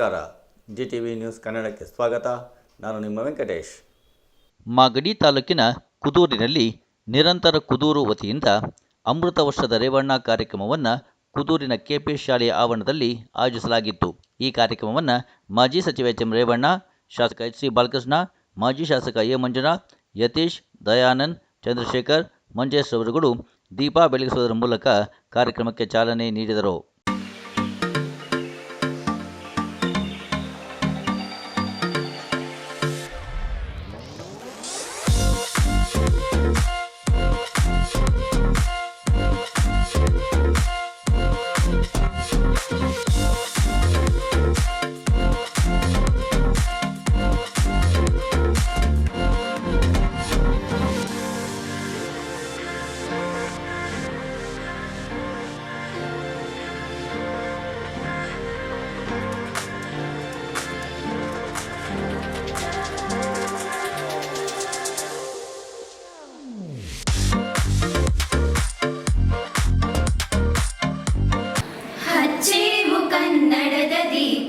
ನಮಸ್ಕಾರ. G T V news ಕನ್ನಡಕ್ಕೆ ಸ್ವಾಗತ. ನಾನು ನಿಮ್ಮ ವೆಂಕಟೇಶ್. ಮಾಗಡಿ ತಾಲೂಕಿನ ಕುದೂರಿನಲ್ಲಿ ನಿರಂತರ ಕುದೂರು ವತಿಯಿಂದ ಅಮೃತ ವರ್ಷದ ರೇವಣ್ಣ ಕಾರ್ಯಕ್ರಮವನ್ನು ಕುದೂರಿನ ಕೆಪಿ ಶಾಲೆಯ ಆವರಣದಲ್ಲಿ ಆಯೋಜಿಸಲಾಗಿತ್ತು. ಈ ಕಾರ್ಯಕ್ರಮವನ್ನು ಮಾಜಿ ಸಚಿವ ಎಚ್ ಎಂ ರೇವಣ್ಣ, ಶಾಸಕ ಎಚ್ ಸಿ ಬಾಲಕೃಷ್ಣ, ಮಾಜಿ ಶಾಸಕ ಎ ಮಂಜುನಾಥ್, ಯತೀಶ್, ದಯಾನಂದ್, ಚಂದ್ರಶೇಖರ್, ಮಂಜೇಶ್ ಅವರುಗಳು ದೀಪ ಬೆಳಗಿಸುವುದರ ಮೂಲಕ ಕಾರ್ಯಕ್ರಮಕ್ಕೆ ಚಾಲನೆ ನೀಡಿದರು.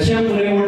Chairman,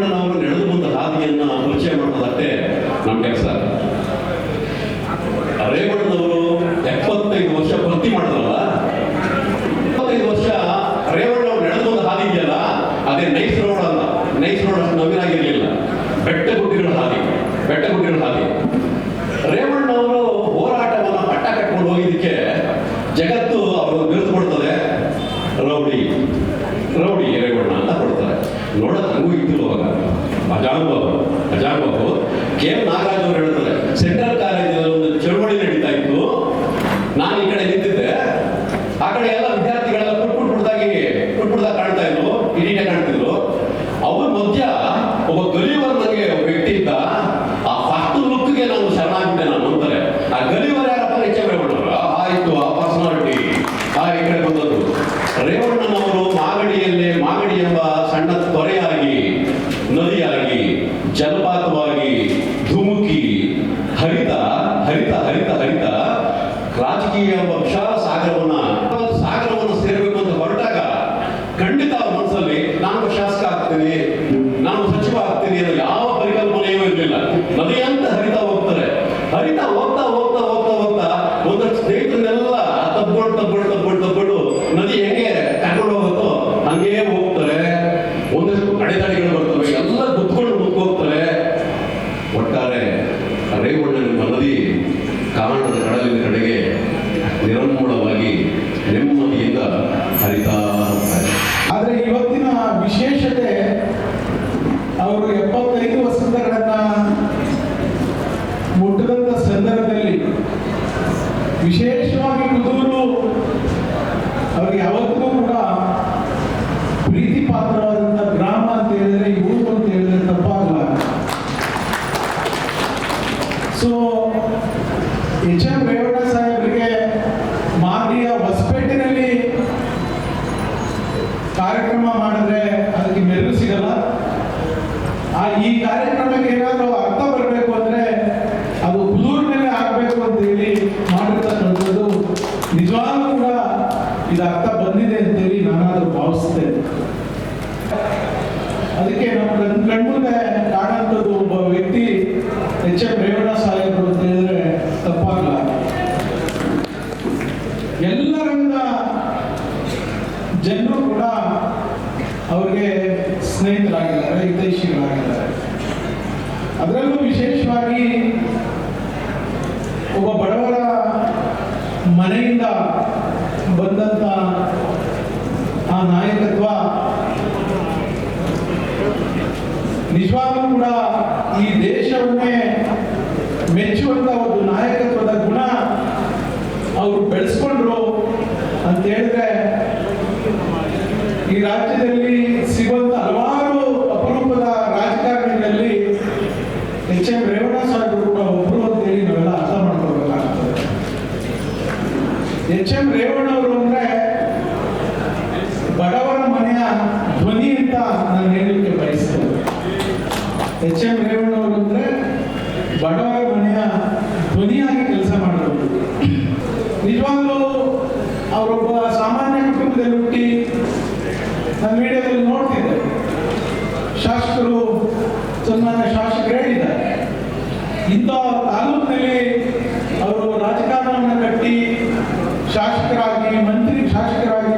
याच्यामुळे ಅದರಲ್ಲೂ ವಿಶೇಷವಾಗಿ ಒಬ್ಬ ಬಡವರ ಮನೆಯಿಂದ ಬಂದಂತ ಆ ನಾಯಕತ್ವ ನಿಜವಾಗ್ಲೂ ಕೂಡ ಈ ದೇಶವನ್ನೇ ಮೆಚ್ಚುವಂತ ಒಂದು ನಾಯಕತ್ವ ಎಚ್ ಎಂ ರೇವಣ್ಣವರು ಅಂದ್ರೆ ಬಡವರ ಮನೆಯ ಧ್ವನಿಯಾಗಿ ಕೆಲಸ ಮಾಡಿದವರು ನಿಜವಾಗ್ಲೂ ಅವರೊಬ್ಬ ಸಾಮಾನ್ಯ ಕುಟುಂಬದಲ್ಲಿ ಹುಟ್ಟಿ ನಾನು ಮೀಡಿಯಾದಲ್ಲಿ ನೋಡ್ತಿದ್ದೆ. ಶಾಸಕರು ಸನ್ಮಾನ್ಯ ಶಾಸಕರು ಹೇಳಿದ್ದಾರೆ ಇಂಥ ತಾಲೂಕಿನಲ್ಲಿ ಅವರು ರಾಜಕಾರಣವನ್ನು ಕಟ್ಟಿ ಶಾಸಕರಾಗಿ, ಮಂತ್ರಿ ಶಾಸಕರಾಗಿ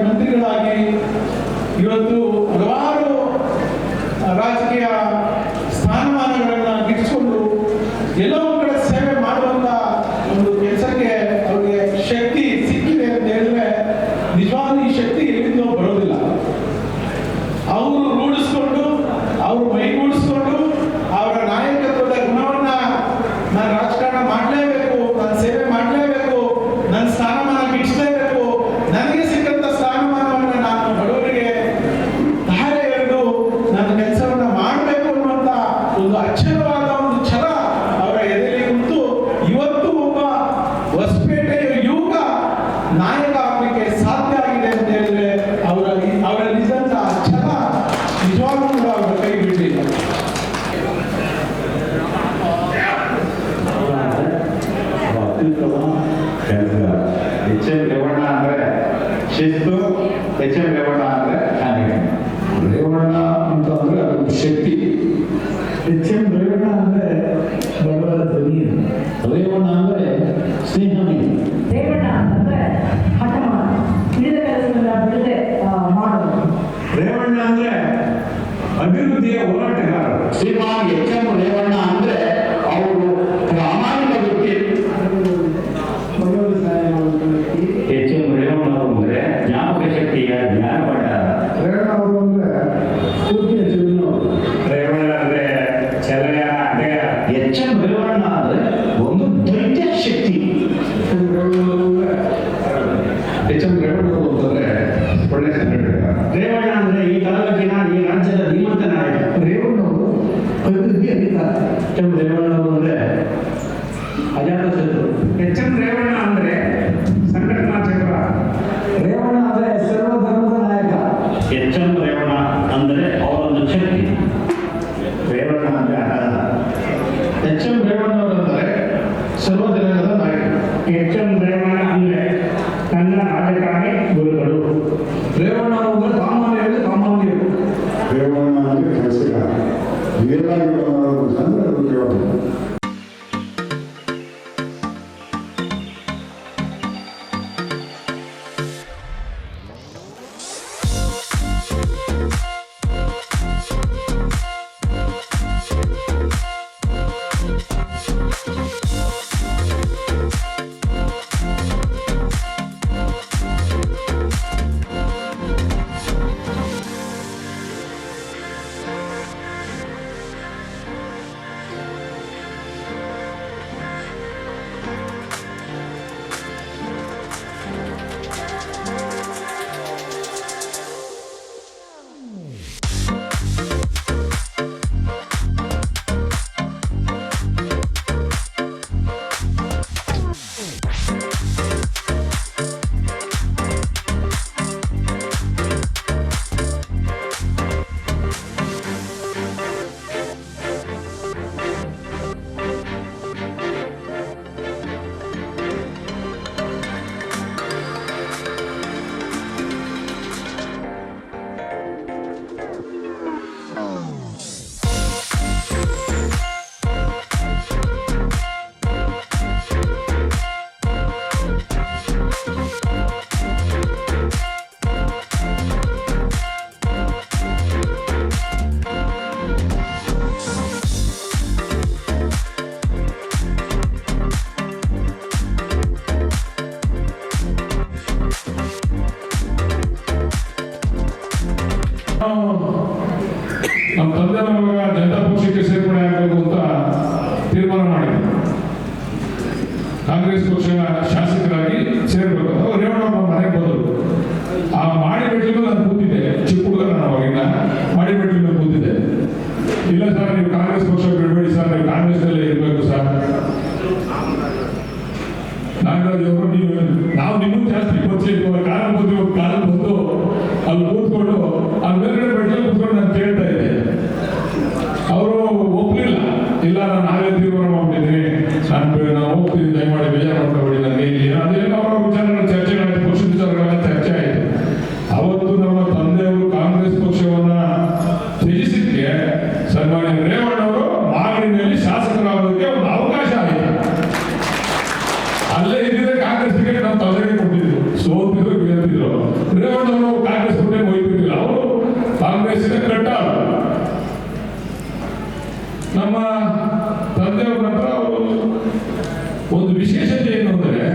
ಒಂದು ವಿಶೇಷತೆ ಏನು ಅಂದರೆ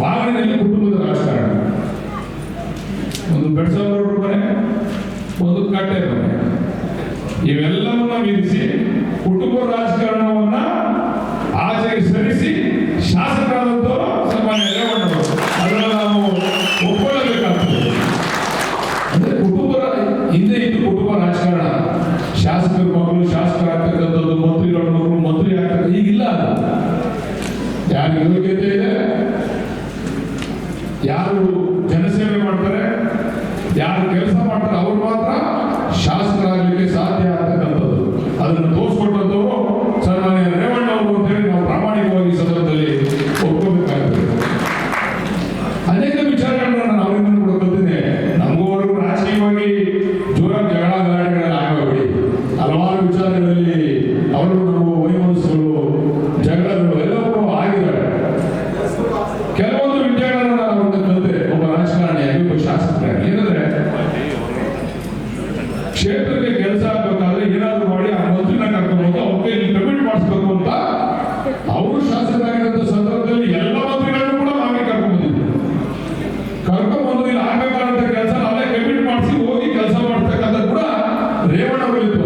ಬಾಗಿಲಿನಲ್ಲಿ ಕುಟುಂಬದ ರಾಜಕಾರಣ. ಒಂದು ಬೆಡ್ಸೋರ್ ಮನೆ, ಒಂದು ಕಟ್ಟೆ ಮನೆ. ಇವೆಲ್ಲವನ್ನ ಮೀರಿಸಿ ಕುಟುಂಬ ರಾಜಕಾರಣ Jahre ಶ್ರಮ ಬೀಳ್ತು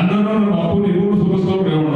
నన్ను నన్ను మప్పు నీ ఊరు సురస్వరం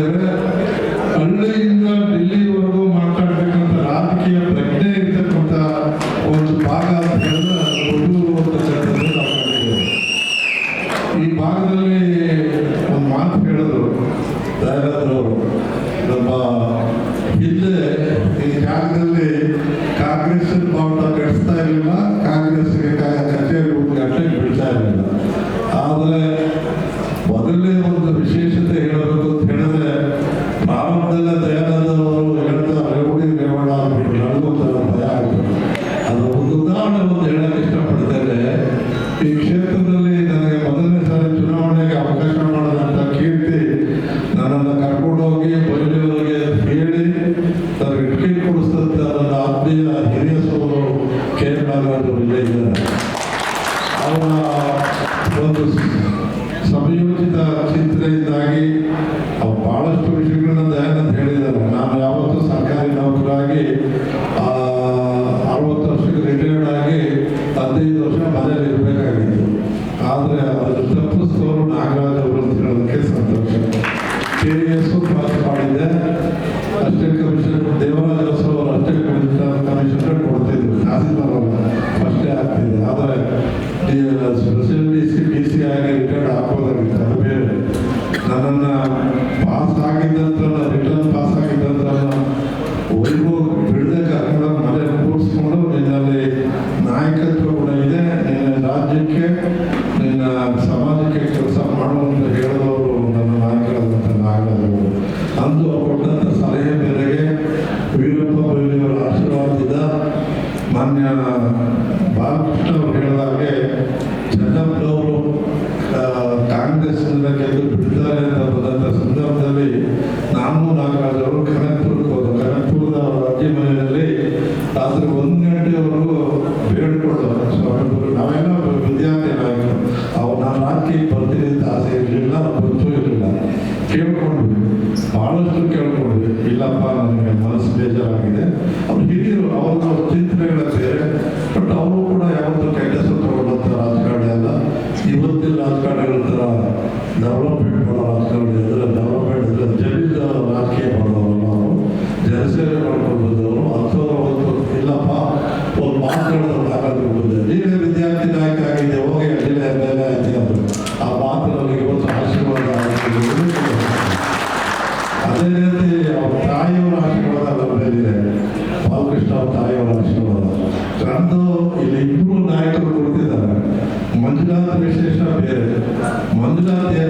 de verdad apenas ಒಂದು ಮಂಜುನಾಥ್